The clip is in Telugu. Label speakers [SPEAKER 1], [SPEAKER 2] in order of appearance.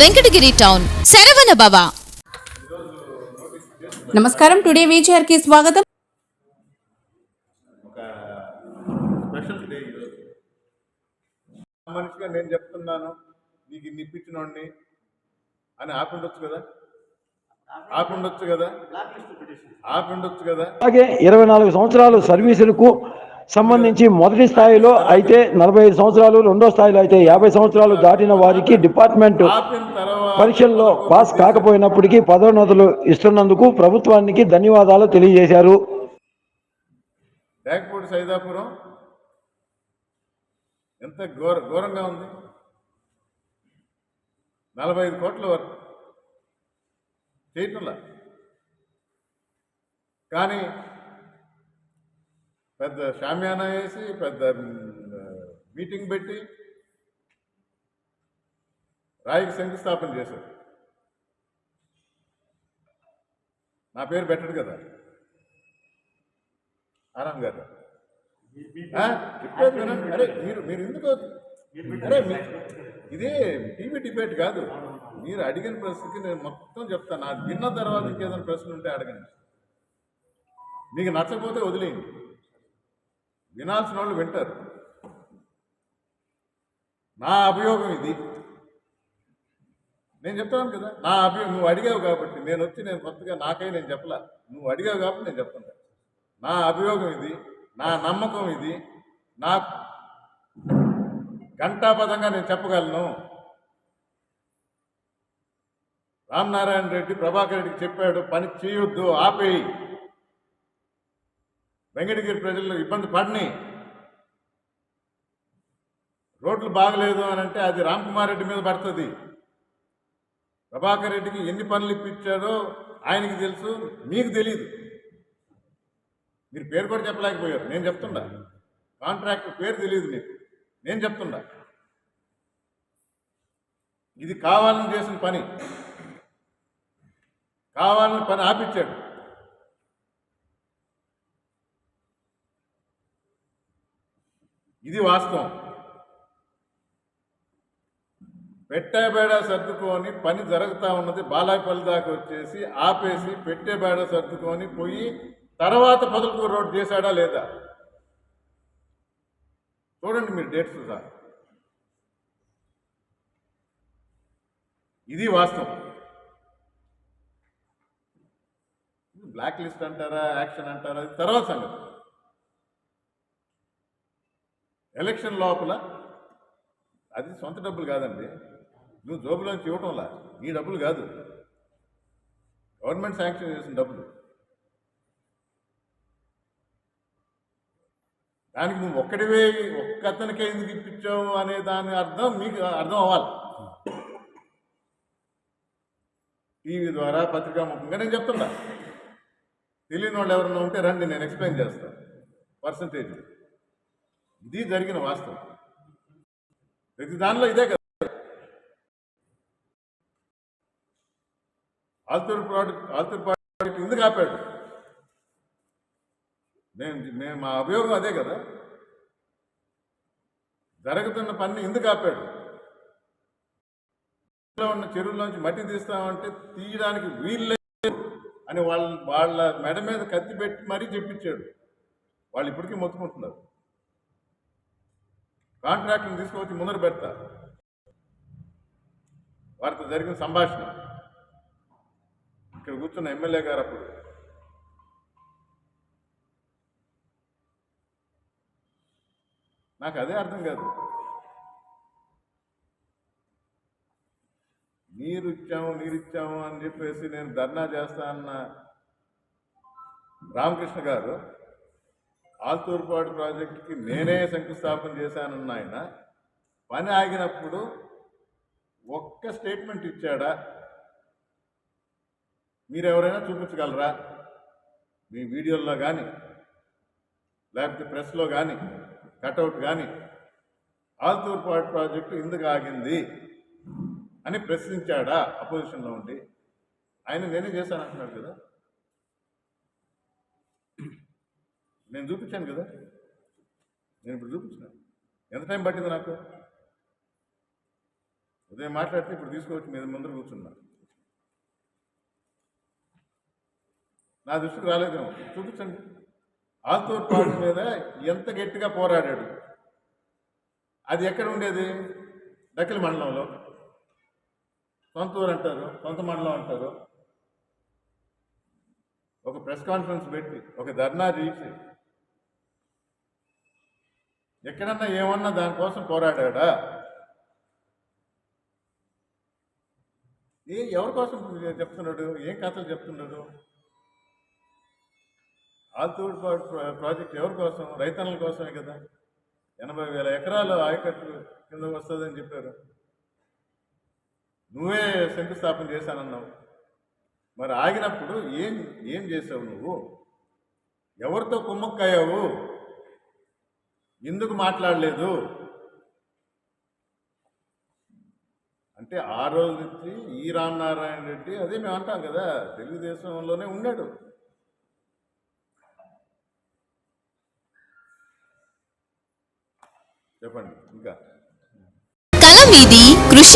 [SPEAKER 1] వెంకటగిరి టౌన్. శరవణ భవ.
[SPEAKER 2] నమస్కారం టుడే వీచర్కి స్వాగతం
[SPEAKER 3] మనిషిగా నేను చెప్తున్నాను నీకు ఇన్ని ఇప్పించినోడిని అని ఆపిండొచ్చు కదా? ఆపిండొచ్చు కదా? ఆపిండొచ్చు కదా?
[SPEAKER 4] అలాగే ఇరవై నాలుగు సంవత్సరాలు సర్వీసులకు సంబంధించి మొదటి స్థాయిలో అయితే నలభై ఐదు సంవత్సరాలు రెండో స్థాయిలో అయితే యాభై సంవత్సరాలు దాటిన వారికి డిపార్ట్మెంట్ పరీక్షల్లో పాస్ కాకపోయినప్పటికీ పదోన్నతులు ఇస్తున్నందుకు ప్రభుత్వానికి ధన్యవాదాలు తెలియజేశారు.
[SPEAKER 3] సైదాపురం. ఎంత ఘోర ఘోరంగా ఉంది. నలభై ఐదు కోట్ల వరకు చేయటంలా. కానీ పెద్ద షామ్యానా వేసి పెద్ద మీటింగ్ పెట్టి రాయికి శంకుస్థాపన చేశారు. నా పేరు పెట్టడు కదా? ఆరామ్ గారు. చెప్పారు చెప్పేది వినండి. అరే మీరు మీరు ఎందుకు అరే మీ- ఇదే టీవీ డిబేట్ కాదు. మీరు అడిగిన ప్రశ్నకి నేను మొత్తం చెప్తాను అది విన్న తర్వాత ఇంకేదైనా ప్రశ్న ఉంటే అడగండి. మీకు నచ్చకపోతే వదిలేయండి. వినాల్సిన వాళ్ళు వింటారు. నా అభియోగం ఇది. నేను చెప్తాను కదా నా అభియోగం నువ్వు అడిగావు కాబట్టి నేను వచ్చి నేను కొత్తగా నాకై నేను చెప్పలా. నువ్వు అడిగావు కాబట్టి నేను చెప్తున్నా. నా అభియోగం ఇది నా నమ్మకం ఇది నా ఘంటాపదంగా నేను చెప్పగలను. రామనారాయణ రెడ్డి ప్రభాకర్ రెడ్డికి చెప్పాడు పని చేయొద్దు ఆపేయి. వెంకటగిరి ప్రజలు ఇబ్బంది పడినాయి రోడ్లు బాగలేదు అని అంటే అది రామ్కుమార్ రెడ్డి మీద పడుతుంది. ప్రభాకర్ రెడ్డికి ఎన్ని పనులు ఇప్పించాడో ఆయనకి తెలుసు మీకు తెలియదు మీరు పేరు కూడా చెప్పలేకపోయారు. నేను చెప్తుండా. కాంట్రాక్ట్ పేరు తెలియదు మీకు నేను చెప్తుండా. ఇది కావాలని చేసిన పని. కావాలని పని ఆపించాడు ఇది వాస్తవం. పెట్టే బేడ సర్దుకొని పని జరుగుతూ ఉన్నది బాలాపల్లి దాకా వచ్చేసి ఆపేసి పెట్టే బేడ సర్దుకొని పోయి తర్వాత పొదలకూరు రోడ్ చేశాడా లేదా? చూడండి మీరు డేట్స్ సార్ ఇది వాస్తవం. బ్లాక్ లిస్ట్ అంటారా యాక్షన్ అంటారా అది తర్వాత సంగతి. ఎలక్షన్ లోపల అది సొంత డబ్బులు కాదండి. నువ్వు జోబులోంచి ఇవ్వటంలా. నీ డబ్బులు కాదు. గవర్నమెంట్ శాంక్షన్ చేసిన డబ్బులు. దానికి నువ్వు ఒక్కడివే ఒక్కతనికే ఎందుకు ఇప్పించావు అనే దాని అర్థం మీకు అర్థం అవ్వాలి. టీవీ ద్వారా పత్రికా ముఖంగా నేను చెప్తున్నా. తెలియని వాళ్ళు ఎవరైనా ఉంటే రండి నేను ఎక్స్ప్లెయిన్ చేస్తాను పర్సంటేజ్. ఇది జరిగిన వాస్తవం. ప్రతి దానిలో ఇదే కదా. ఆల్తూర్ ప్రాజెక్ట్ ఆల్తూరు ప్రాజెక్ట్ ఎందుకు ఆపాడు నేను నేను మా అభియోగం అదే కదా. జరుగుతున్న పని ఎందుకు ఆపాడు ఉన్న చెరువులోంచి మట్టి తీస్తామంటే తీయడానికి వీల్లేదు అని వాళ్ళ వాళ్ళ మెడ మీద కత్తి పెట్టి మరీ చెప్పించాడు. వాళ్ళు ఇప్పటికీ మొత్తుకుంటున్నారు. కాంట్రాక్ట్ని తీసుకొచ్చి ముందర పెడతా. వారితో జరిగిన సంభాషణ. ఇక్కడ కూర్చున్న ఎమ్మెల్యే గారు అప్పుడు. నాకు అదే అర్థం కాదు. నీరు ఇచ్చాము నీరు ఇచ్చాము అని చెప్పేసి నేను ధర్నా చేస్తా అన్న రామకృష్ణ గారు ఆల్తూర్పాడు ప్రాజెక్టుకి నేనే శంకుస్థాపన చేశానన్న ఆయన పని ఆగినప్పుడు ఒక్క స్టేట్మెంట్ ఇచ్చాడా? మీరు ఎవరైనా చూపించగలరా? మీ వీడియోల్లో కానీ లేకపోతే ప్రెస్లో కానీ కటౌట్ కానీ ఆల్తూర్పాటు ప్రాజెక్టు ఎందుకు ఆగింది అని ప్రశ్నించాడా అపోజిషన్లో ఉండి? ఆయన నేనే చేశాను అంటున్నాడు కదా. నేను చూపించాను కదా. నేను ఇప్పుడు చూపించినా. ఎంత టైం పట్టింది నాకు? ఉదయం మాట్లాడితే ఇప్పుడు తీసుకొచ్చి మీద ముందర కూర్చున్నా. నా దృష్టికి రాలేదేమో. చూపించండి. ఆల్తూర్ పార్టీ మీద ఎంత గట్టిగా పోరాడాడు. అది ఎక్కడ ఉండేది? దక్కలి మండలంలో. సొంత ఊరు అంటారు సొంత మండలం అంటారు. ఒక ప్రెస్ కాన్ఫరెన్స్ పెట్టి ఒక ధర్నా చేసి ఎక్కడన్నా ఏమన్నా దానికోసం పోరాడా ఏ ఎవరి కోసం చెప్తున్నాడు? ఏం కథలు చెప్తున్నాడు? ఆల్తూడ్ ప్రాజెక్ట్ ఎవరి కోసం? రైతన్నల కోసమే కదా. ఎనభై వేల ఎకరాలు ఆయకట్టు కింద వస్తుందని చెప్పారు. నువ్వే శంకుస్థాపన చేశానన్నావు. మరి ఆగినప్పుడు ఏం ఏం చేసావు నువ్వు? ఎవరితో కుమ్మక్కయ్యావు ఎందుకు మాట్లాడలేదు? అంటే ఆ రోజు నుంచి ఈ రామనారాయణ రెడ్డి అదే మేము అంటాం కదా తెలుగుదేశంలోనే ఉన్నాడు. చెప్పండి ఇంకా.